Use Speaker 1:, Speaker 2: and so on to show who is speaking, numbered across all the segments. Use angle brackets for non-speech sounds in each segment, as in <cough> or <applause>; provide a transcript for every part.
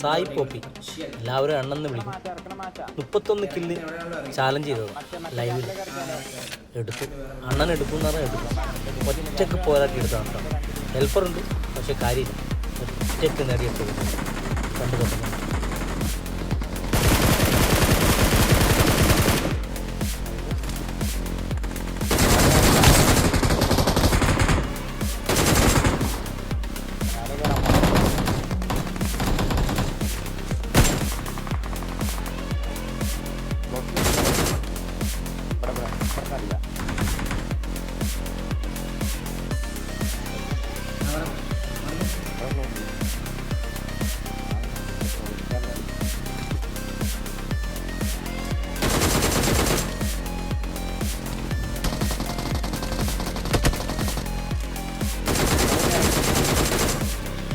Speaker 1: Sai poppy എല്ലാവരും അണ്ണെന്ന് വിളിക്കും മുപ്പത്തൊന്ന് കില്ല് ചാലഞ്ച് ചെയ്തത്. ലൈവിൽ എടുത്തു. അണ്ണൻ എടുക്കും എന്ന് പറഞ്ഞാൽ എടുക്കും. ഒറ്റയ്ക്ക് പോരാക്കി എടുത്താണ് കേട്ടോ ഹെൽപ്പറുണ്ട് പക്ഷെ കാര്യമില്ല. ഒറ്റയ്ക്ക് നേടിയെടുത്തു. കണ്ടു തൊട്ടുന്നു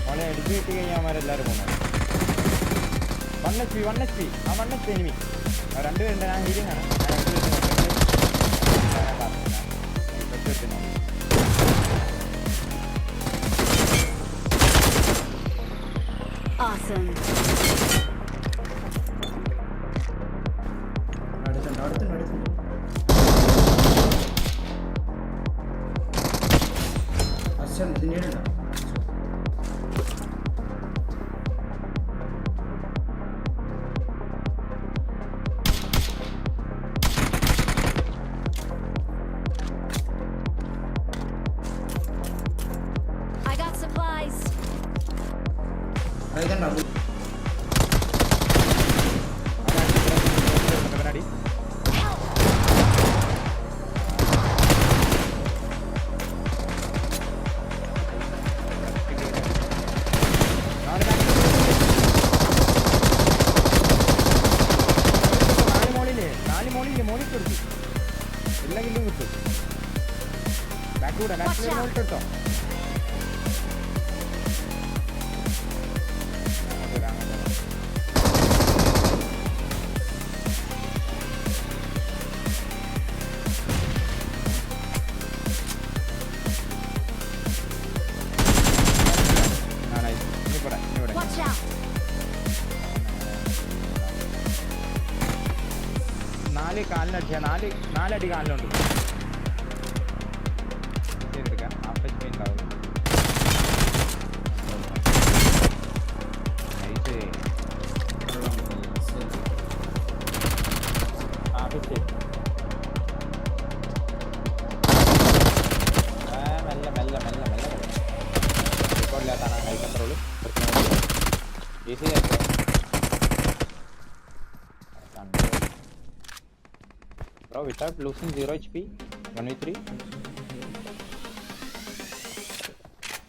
Speaker 2: മോനെ എടുത്ത് കിട്ടി കഴിഞ്ഞാൽ അവന്മാരെല്ലാവരും ആ രണ്ടുപേരുണ്ട് ഞാൻ ഹീലിംഗ് ആണ്. ഈ പെട്ട് വെച്ചിരുന്നു.
Speaker 3: Awesome.
Speaker 2: എല്ലാ കില്ലും കിട്ടും ബാക്ക് കൂടെ ബാക്ക്
Speaker 3: out.
Speaker 2: മോളിൽ കാലിനടിച്ചാ നാല് നാലടി കാലിലുണ്ട്. ചെയ്തെടുക്കാം. എച്ച് പി ഉണ്ടാവും മെല്ലെ മെല്ലെ മെല്ലെ മെല്ലെ റെക്കോർഡില്ലാത്താണ് കൈ കൺട്രോൾ ഈസി ആയിട്ട്. Bro, without losing 0 HP, 1v3.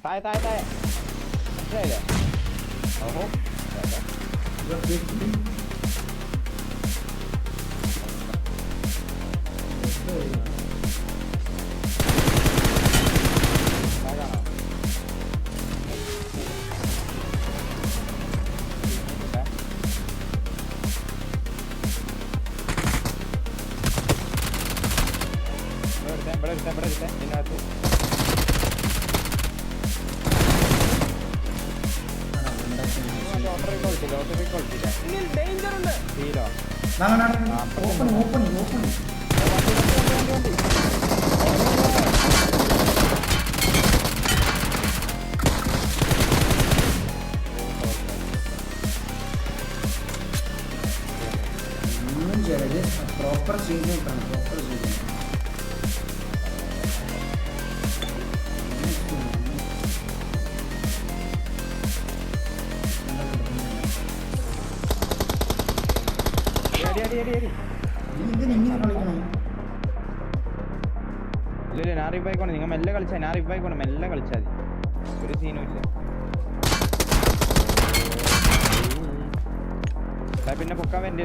Speaker 2: Die, die, die. Right there. I hope. Yeah, yeah. ഇവിടെ എടുത്തേ ഇവിടെ എടുത്തേ ഇതിനകത്ത്. ലോട്ടറി കൊളിച്ചില്ല ലോട്ടറി ഉണ്ട് തീരോ
Speaker 4: ഓപ്പൺ ഓപ്പൺ ഓപ്പൺ
Speaker 2: ഇല്ല ഞാൻ കൊണ്ട് നിങ്ങൾ മെല്ലെ കളിച്ചാൽ ഞാൻ കൊണ്ട് മെല്ലെ കളിച്ചാൽ മതി. ഒരു സീനും ഇല്ല. പിന്നെ പൊക്കാൻ വേണ്ടി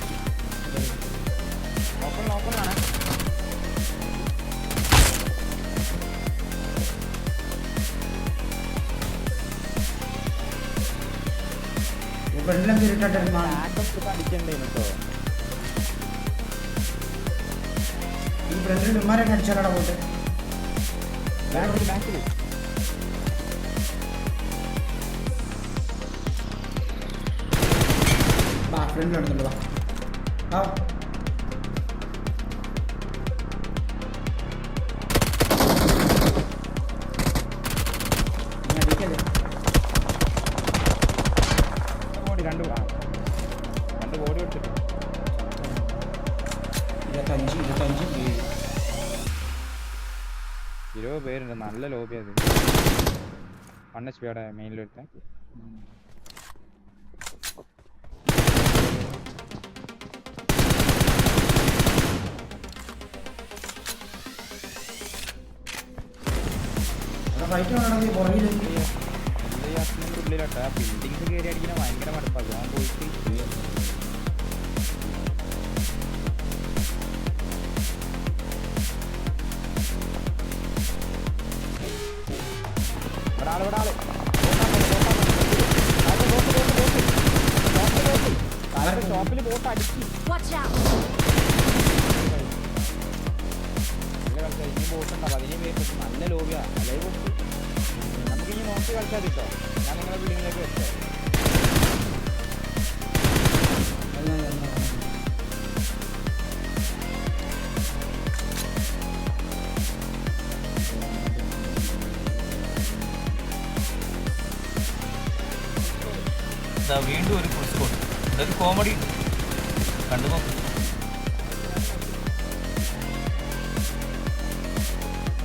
Speaker 2: അടിക്കണ്ടേ കേട്ടോ
Speaker 4: ഈ ഫ്രണ്ടിൽ
Speaker 2: ബാക്കിൽ
Speaker 4: വാ ഫ്രണ്ടിൽ എടുത്തുണ്ട് വാ ആ.
Speaker 2: പേരുണ്ട്. നല്ല ലോബി അത്. വൺ എച്ച് പിയുടെ മെയിനിലെടുത്ത ഉള്ളിലോട്ടാ. ബിൽഡിങ്സ് കയറി അടിക്കുന്ന ഭയങ്കര മടുപ്പാക്കും അവൻ പോയിട്ട് ഷോപ്പിൽ ബോട്ട് അടിച്ചു. ഇനി ബോട്ട് ഉണ്ടാവും അതിന് പേര് നല്ല ലോബിയാ അല്ലേ ബോട്ട് നമുക്ക് ഇനി നോക്കി കളിച്ചാൽ കിട്ടോ ഞാൻ നിങ്ങളെ ബിൽഡിങ്ങിലേക്ക് വെച്ചോ.
Speaker 1: ഇതാ ഒരു ഫുൾ സ്കോർ ഇതൊരു കോമഡി കണ്ടു നോക്ക്.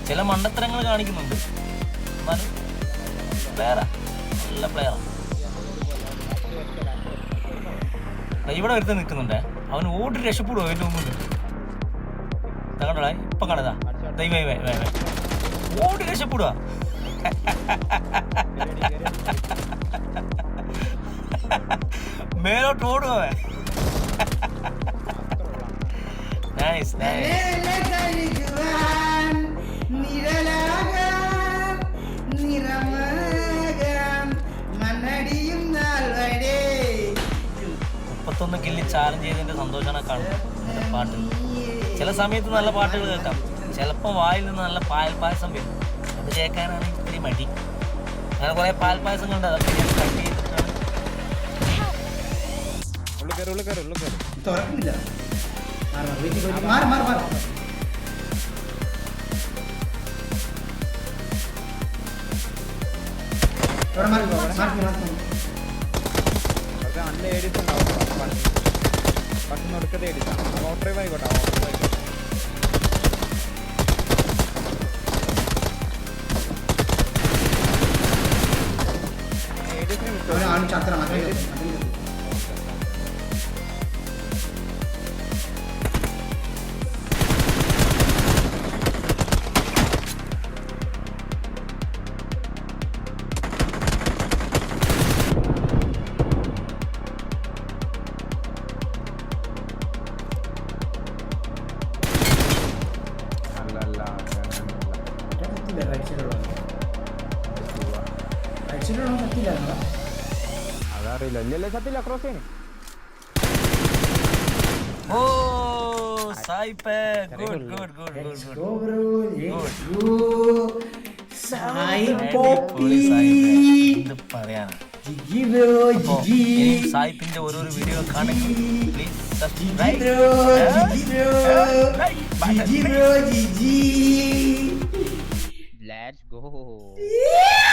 Speaker 1: ചില മണ്ടത്തരങ്ങൾ കാണിക്കുന്നുണ്ട്. എന്നാലും നല്ല പ്ലെയറാ ഇവിടെ ഒരുത്ത നിൽക്കുന്നുണ്ടേ. അവൻ ഓടി രക്ഷപ്പെടുവോ അതിന്റെ മുമ്പിൽ. കണ്ടോടാ ഇപ്പൊ കണ്ടതാ. ദൈവ ഓടി രക്ഷപ്പെടുക <laughs> മേലോട്ട് ഓടുവേ? നൈസ് മുപ്പത്തൊന്ന് കില്ലി ചാലഞ്ച് ചെയ്തതിന്റെ സന്തോഷമാണ് കാണുന്നത് പാട്ട്. ചില സമയത്ത് നല്ല പാട്ടുകൾ കേൾക്കാം. ചിലപ്പോൾ വായിൽ നിന്ന് നല്ല പാൽ പായസം വരും. അത് കേൾക്കാനാണ് ഇത്തിരി മടി. അങ്ങനെ കുറേ പാൽ പായസം കണ്ട് അതൊക്കെ ഞാൻ കട്ട്
Speaker 2: ചെയ്തിട്ട് കയറി ഉള്ളിൽ കയറി ഉള്ളിൽ കയറി
Speaker 4: തുറക്കുന്നില്ല. മാറി മാറി മാറി മാറി മാറി. മാറി മാറി
Speaker 2: കുറച്ച് നല്ല ഏഡിയസ് ഉണ്ടാവും പക്ഷെ ഒടുക്കത്തെ ഏഡിയസാണ് ഓട്ടോ ഡ്രൈവ് ആയിക്കോട്ടെ ഓട്ടോ ഡ്രൈവ് ഏഡിയസിനെ വിട്ടോ
Speaker 4: ചാത്ര ആണ് മറ്റേ റൈറ്റ് സൈഡിലുള്ള കത്തില്ല
Speaker 2: അതറിയില്ല ഇല്ലല്ലേ സത്യല്ല ക്രോസ്
Speaker 1: ഓ സായിപ്പേ good good good good good.
Speaker 4: Sai പോപ്പി ജിജി
Speaker 1: ഇനിയും സായിപ്പിന്റെ ഓരോരോ വീഡിയോ കാണിക്കും പ്ലീസ് സബ്സ്ക്രൈബ്
Speaker 4: ご
Speaker 2: い。え
Speaker 4: ー